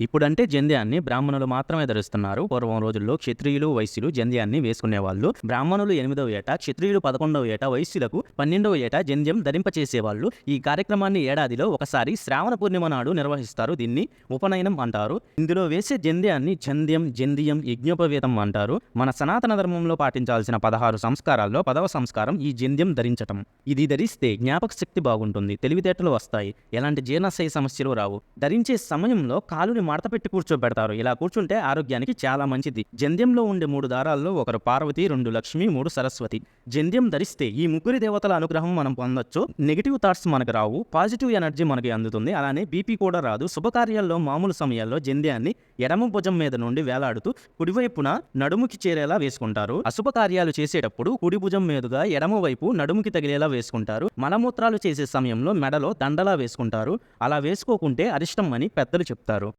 ఇప్పుడంటే జంధ్యాన్ని బ్రాహ్మణులు మాత్రమే ధరిస్తున్నారు. పూర్వం రోజుల్లో క్షత్రియులు వైశ్యులు జంధ్యాన్ని వేసుకునేవాళ్ళు. బ్రాహ్మణులు ఎనిమిదవ ఏట క్షత్రియులు పదకొండవ ఏట వైశ్యులకు పన్నెండవ ఏట జంధ్యం ధరింపచేసేవాళ్ళు. ఈ కార్యక్రమాన్ని ఏడాదిలో ఒకసారి శ్రావణ పూర్ణిమ నాడు నిర్వహిస్తారు. దీన్ని ఉపనయనం అంటారు. ఇందులో వేసే జంధ్యాన్ని జంధ్యం జంధ్యం యజ్ఞోపవేతం అంటారు. మన సనాతన ధర్మంలో పాటించాల్సిన పదహారు సంస్కారాల్లో పదవ సంస్కారం ఈ జంధ్యం ధరించటం. ఇది ధరిస్తే జ్ఞాపక శక్తి బాగుంటుంది. తెలివితేటలు వస్తాయి. ఎలాంటి జీర్ణశయ సమస్యలు రావు. ధరించే సమయంలో కాలుని మడత పెట్టి కూర్చోబెడతారు. ఇలా కూర్చుంటే ఆరోగ్యానికి చాలా మంచిది. జంధ్యంలో ఉండే మూడు దారాల్లో ఒకరు పార్వతి రెండు లక్ష్మి మూడు సరస్వతి. జంధ్యం ధరిస్తే ఈ ముగ్గురి దేవతల అనుగ్రహం మనం పొందొచ్చు. నెగిటివ్ థాట్స్ మనకు రావు. పాజిటివ్ ఎనర్జీ మనకి అందుతుంది. అలానే బీపీ కూడా రాదు. శుభకార్యాల్లో మామూలు సమయాల్లో జంధ్యాన్ని ఎడమ భుజం మీద నుండి వేలాడుతూ కుడివైపున నడుముకి చేరేలా వేసుకుంటారు. అశుభ కార్యాలు చేసేటప్పుడు కుడి భుజం మీదుగా ఎడమ వైపు నడుముకి తగిలేలా వేసుకుంటారు. మలమూత్రాలు చేసే సమయంలో మెడలో దండలా వేసుకుంటారు. అలా వేసుకోకుంటే అరిష్టం అని పెద్దలు చెప్తారు.